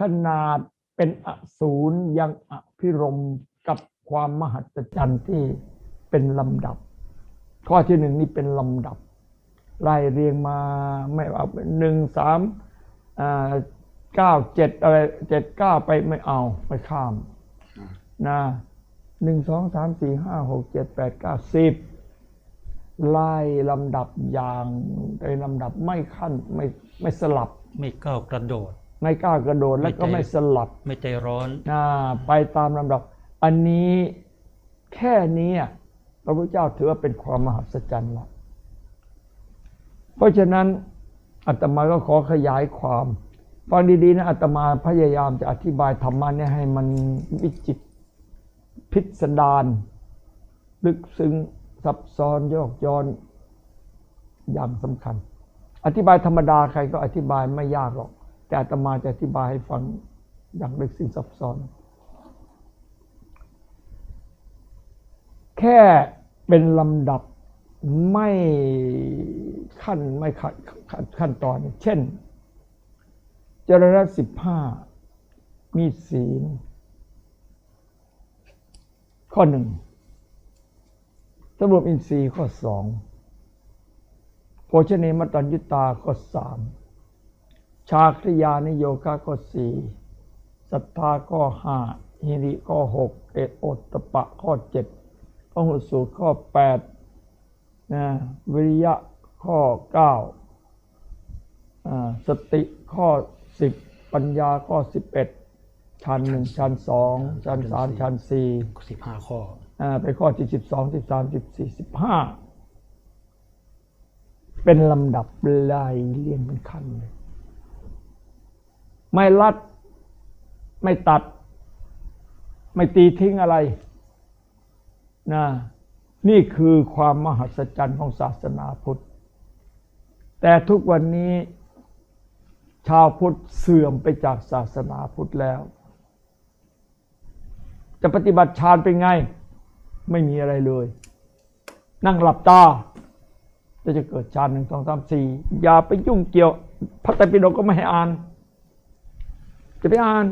ขนาดเป็นอสูรยังอภิรมกับความมหัศจรรย์ที่เป็นลำดับ ข้อที่หนึ่งนี่เป็นลำดับไล่เรียงมาไม่เอาหนึ่งสามเก้าเจ็ดอะไรเจ็ดเก้าไปไม่เอาไม่ข้ามนะหนึ่งสองสามสี่ห้าหกเจ็ดแปดเก้าสิบไล่ลำดับอย่างในลำดับไม่ขั้นไม่ไม่สลับ ไม่ก้าวกระโดด ไม่กล้ากระโดดแล้วก็ไม่ไม่ใจสลับไม่ใจร้อนอ่าไปตามลำดับ อันนี้แค่นี้อะพระพุทธเจ้าถือว่าเป็นความมหัศจรรย์ละเพราะฉะนั้นอาตมาก็ขอขยายความฟังดีๆนะอาตมาพยายามจะอธิบายธรรมะเนี่ยให้มันวิจิตรพิสดารลึกซึ้งซับซ้อนโยกย้อนอย่างสำคัญ อธิบายธรรมดาใครก็อธิบายไม่ยากหรอก แต่อาตมาจะอธิบายให้ฟังอย่างลึกซึ้งซับซ้อน แค่เป็นลำดับไม่ขั้นไม่ขั้นขั้นขั้นตอน เช่นจรณะสิบห้ามีศีล ข้อหนึ่งสำรวมอินทรีย์ข้อสองโภชเนมตัญยุตาข้อสาม ชาคริยานิโยคะข้อสี่ศรัทธาข้อห้าหิริข้อหกเอตโอตตปะข้อเจ็ดพหุสูตรข้อแปดนะวิริยะข้อเก้าอ่าสติข้อสิบปัญญาข้อสิบเอ็ดชั้นหนึ่งชั้นสองชั้นสามชั้นสี่สิบห้าข้ออ่าไปข้อที่สิบสองสิบสามสิบสี่สิบห้าเป็นลำดับไล่เรียงเป็นขั้นเลย ไม่ลัด ไม่ตัด ไม่ตีทิ้งอะไรนะนี่คือความมหัศจรรย์ของศาสนาพุทธ แต่ทุกวันนี้ ชาวพุทธเสื่อมไปจากศาสนาพุทธแล้ว จะปฏิบัติฌานเป็นไง ไม่มีอะไรเลย นั่งหลับตาจะจะเกิดฌานหนึ่งสองสามสี่อย่าไปยุ่งเกี่ยว พระไตรปิฎกก็ไม่ให้อ่าน จะไปอ่าน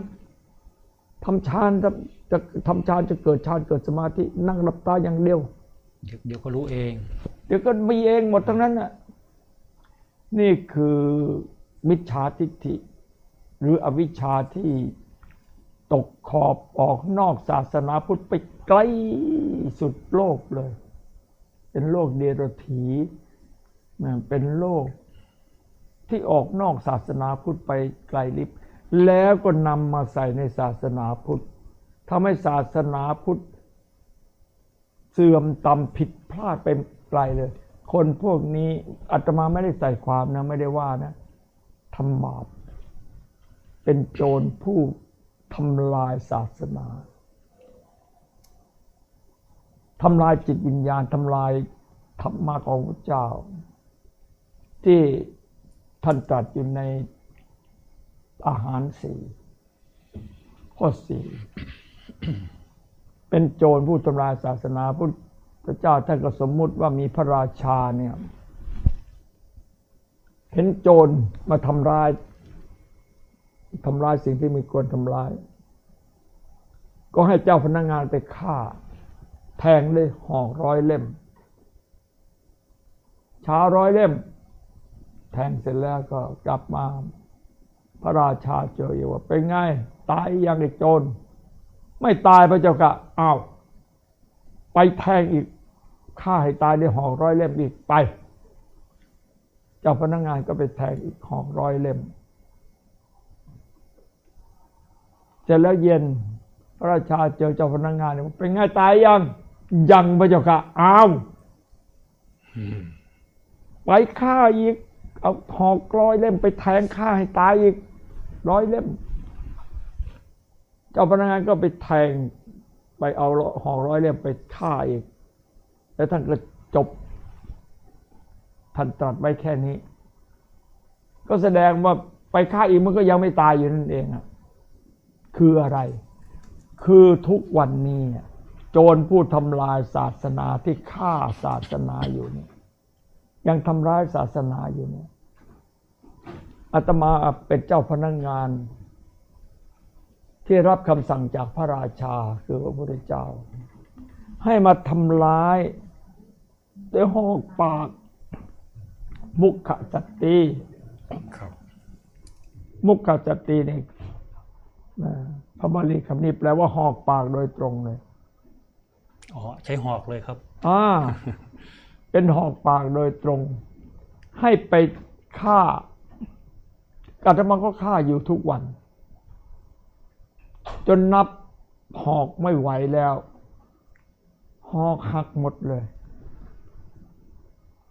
ทำฌานจะจะทำฌานจะเกิดฌานเกิดสมาธินั่งหลับตาอย่างเดียวเดี๋ยว เดี๋ยวก็รู้เอง เดี๋ยวก็มีเองหมดทั้งนั้นน่ะนี่คือมิจฉาทิฏฐิ หรืออวิชชาที่ตกขอบออกนอกศาสนาพุทธไปไกลสุดโลกเลย เป็นโลกเดรัจฉีนะเป็นโลกที่ออกนอกศาสนาพุทธไปไกลลิบ แล้วก็นำมาใส่ในศาสนาพุทธทำให้ศาสนาพุทธเสื่อมต่ำผิดพลาดไปไกลเลย คนพวกนี้อาตมาไม่ได้ใส่ความนะไม่ได้ว่านะทำบาปเป็นโจรผู้ทำลายศาสนาทำลายจิตวิญญาณทำลายธรรมะของพระเจ้า ที่ท่านตรัสอยู่ใน อาหารสี่ข้อสี่เป็นโจรผู้ทำลายศาสนาพุทธเจ้าท่านก็สมมุติว่ามีพระราชาเนี่ยเห็นโจรมาทำร้ายทำลายสิ่งที่ม่ควรทำลาย ก็ให้เจ้าพนักงานไปฆ่า แทงเลยห่อร้อยเล่ม ช้าร้อยเล่ม แทงเสร็จแล้วก็กลับมา พระราชาเจออยู่ว่าเป็นไง ตายยังไอ้โจร ไม่ตายพระเจ้าค่ะอ้าวไปแทงอีกฆ่าให้ตายในห่อร้อยเล่มอีกไป เจ้าพนักงานก็ไปแทงอีกห่อร้อยเล่มเสร็จแล้วเย็นพระราชาเจอเจ้าพนักงานเนี่ยเป็นไงตายยังยังพระเจ้าค่ะอ้าวไปฆ่าอีก เอาหอกร้อยเล่มไปแทงฆ่าให้ตายอีก ร้อยเล่ม เจ้าพนักงานก็ไปแทงไปเอาห่อร้อยเล่มไปฆ่าอีก แล้วท่านก็จบท่านตรัสไว้แค่นี้ ก็แสดงว่าไปฆ่าอีกมันก็ยังไม่ตายอยู่นั่นเองอะคืออะไร คือทุกวันนี้โจรผู้ทำลายศาสนาที่ฆ่าศาสนาอยู่นี่ยยังทำร้ายศาสนาอยู่เนี่ย อาตมาเป็นเจ้าพนักงาน ที่รับคำสั่งจากพระราชาคือพระพุทธเจ้า ให้มาทำร้ายด้วยหอกปาก มุขจัตตีครับมุขจัตตีนี่นะพระบาลีคำนี้แปลว่าหอกปากโดยตรงเลยอ๋อใช้หอกเลยครับอ่าเป็นหอกปากโดยตรง ให้ไปฆ่า อาตมาก็ฆ่าอยู่ทุกวัน จนนับหอกไม่ไหวแล้ว หอกหักหมดเลย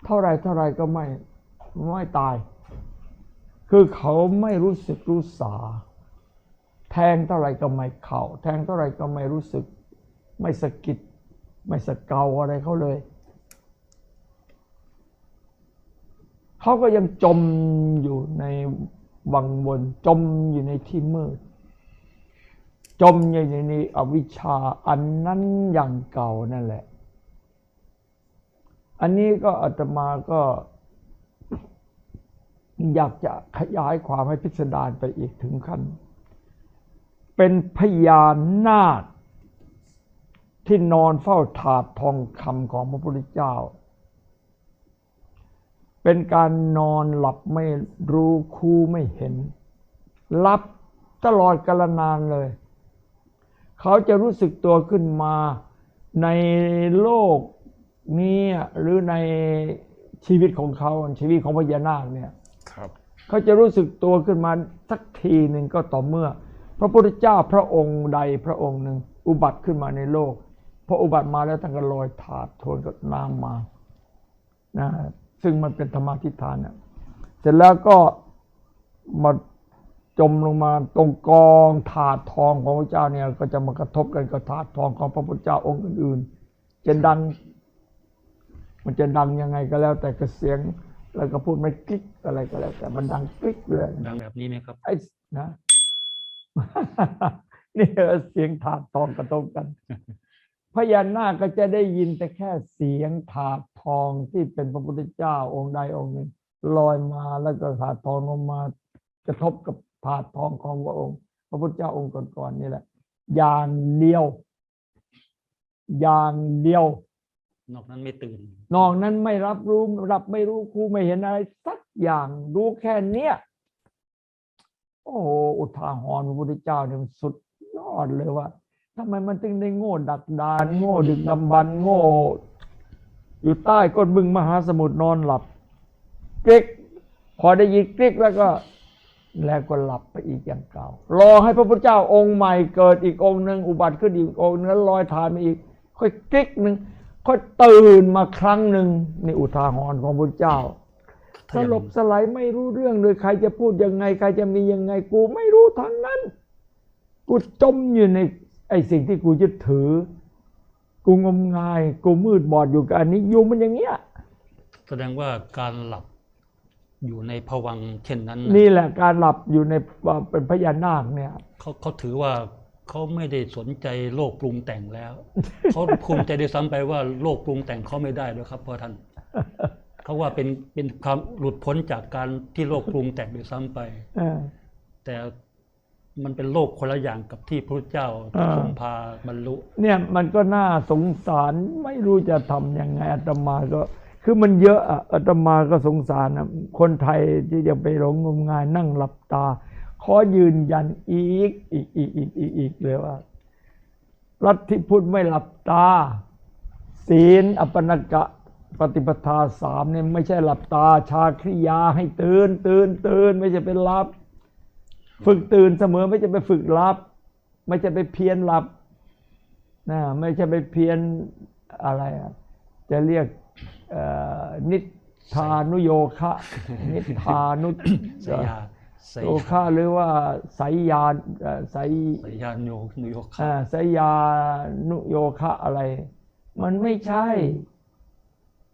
เท่าไรเท่าไรก็ไม่ไม่ตาย คือเขาไม่รู้สึกรู้สา แทงเท่าไรก็ไม่เข่า แทงเท่าไรก็ไม่รู้สึก ไม่สะกิด ไม่สะเกาอะไรเขาเลยเขาก็ยังจมอยู่ใน วังวนจมอยู่ในที่มืด จมอยู่ในนี้อวิชชาอันนั้นอย่างเก่านั่นแหละ อันนี้ก็อาตมาก็ อยากจะขยายความให้พิสดารไปอีกถึงขั้น เป็นพยานนาคที่นอนเฝ้าถาดทองคำของพระพุทธเจ้า เป็นการนอนหลับไม่รู้คู่ไม่เห็นหลับตลอดกาลนานเลย เขาจะรู้สึกตัวขึ้นมาในโลกนี้หรือในชีวิตของเขาชีวิตของพญานาคเนี่ยครับเขาจะรู้สึกตัวขึ้นมาสักทีหนึ่งก็ต่อเมื่อ พระพุทธเจ้าพระองค์ใดพระองค์หนึ่งอุบัติขึ้นมาในโลกพออุบัติมาแล้วท่านก็ลอยถาดโทนกับน้ำมานะ ซึ่งมันเป็นธรรมาทิฏฐานน่ะเสร็จแล้วก็มาจมลงมาตรงกองถาดทองของพระเจ้าเนี่ยก็จะมากระทบกันกับถาดทองของพระพุทธเจ้าองค์อื่นๆจะดัง มันจะดังยังไงก็แล้ว แต่กระเสียงแล้วก็พูดไม่กริ๊กอะไรก็แล้ว แต่มันดังกริ๊กเลยดังแบบนี้ไหมครับไอ้นะนี่เสียงถาดทองกระทบกัน พญานาคก็จะได้ยินแต่แค่เสียงถาดทองที่เป็นพระพุทธเจ้าองค์ใดองค์หนึ่งลอยมาแล้วก็ถาดทองลงมากระทบกับถาดทองของพระองค์ พระพุทธเจ้าองค์ก่อนๆนี่แหละ อย่างเดียว อย่างเดียวนอกนั้นไม่ตื่น นอกนั้นไม่รับรู้รับไม่รู้ครูไม่เห็นอะไร สักอย่างรู้แค่เนี้ยโอ้โหอุทาหรณ์พระพุทธเจ้าเนี่ยมันสุดยอดเลยว่า ทำไมมันถึงได้โง่ดักดาน โง่ดึกดำบรรโง่ อยู่ใต้ก้นบึงมหาสมุทรนอนหลับกริกพอได้ยินกริกแล้วก็แล้วก็หลับไปอีกอย่างเก่า รอให้พระพุทธเจ้าองค์ใหม่เกิดอีกองค์หนึ่งอุบัติขึ้นอีกองค์นึงแล้วลอยทานมาอีก ค่อยกริกหนึ่งค่อยตื่นมาครั้งหนึ่งนี่อุทาหรณ์ของพระเจ้าสลบสลายไม่รู้เรื่องเลยใครจะพูดยังไง ใครจะมียังไงกูไม่รู้ทางนั้น กูจมอยู่ใน ไอ้สิ่งที่กูยึดถือ กูงมงาย กูมืดบอดอยู่กับอันนี้อยู่มันอย่างเงี้ย แสดงว่าการหลับอยู่ในภวังค์เช่นนั้นน่ะนี่แหละการหลับอยู่ในเป็นพญานาคเนี่ย เขาเขาถือว่าเขาไม่ได้สนใจโลกปรุงแต่งแล้ว เขาภูมิใจด้วยซ้ำไปว่าโลกปรุงแต่งเขาไม่ได้ด้วยครับพ่อท่าน เขาว่าเป็นเป็นความหลุดพ้นจากการที่โลกปรุงแต่งด้วยซ้ำไป เออแต่ มันเป็นโลกคนละอย่างกับที่พระเจ้าอ่าทรงพาบรรลุ เนี่ยมันก็น่าสงสารไม่รู้จะทำยังไงอาตมาก็ คือมันเยอะอะอาตมาก็สงสารนะคนไทยที่จะไปหลงงมงายนั่งหลับตา ขอยืนยันอีกอีกอีกอีกอีกอีกเลยว่า รัฐที่พุทธไม่หลับตา ศีลอัปปนกะปฏิปทาสามเนี่ยไม่ใช่หลับตาชาคริยาให้ตื่นตื่นตื่นไม่ใช่เป็นหลับ ฝึกตื่นเสมอไม่ใช่ไปฝึกหลับ ไม่ใช่ไปเพียนหลับนะไม่ใช่ไปเพียนอะไรอะจะเรียกเอ่อนิทานุโยคะ นิทานุสยาสโยยาคะหรือว่าไสยยานเอ่อไสยสยานโยนุโยคะอ่าไสยยานุโยคะอะไร มันไม่ใช่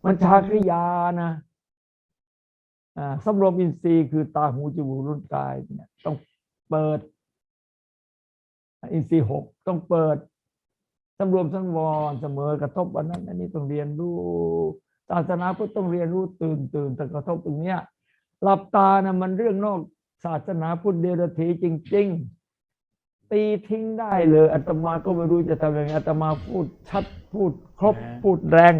มันชาคริยานะอ่าสำรวมอินทรีย์คือตาหูจมูกลิ้นกายเนี่ยต้อง เปิด อินทรีย์หกต้องเปิดสำรวมสังวรเสมอกระทบอันนั้น อันนี้ต้องเรียนรู้ศาสนาพุทธต้องเรียนรู้ตื่นตื่นแต่กระทบตรงเนี้ยหลับตานะมันเรื่องนอกศาสนาพุทธเดรัจฉีจริงตีทิ้งได้เลยอาตมาก็ไม่รู้จะทำยังไงอาตมาพูดชัดพูดครบแหมพูดแรง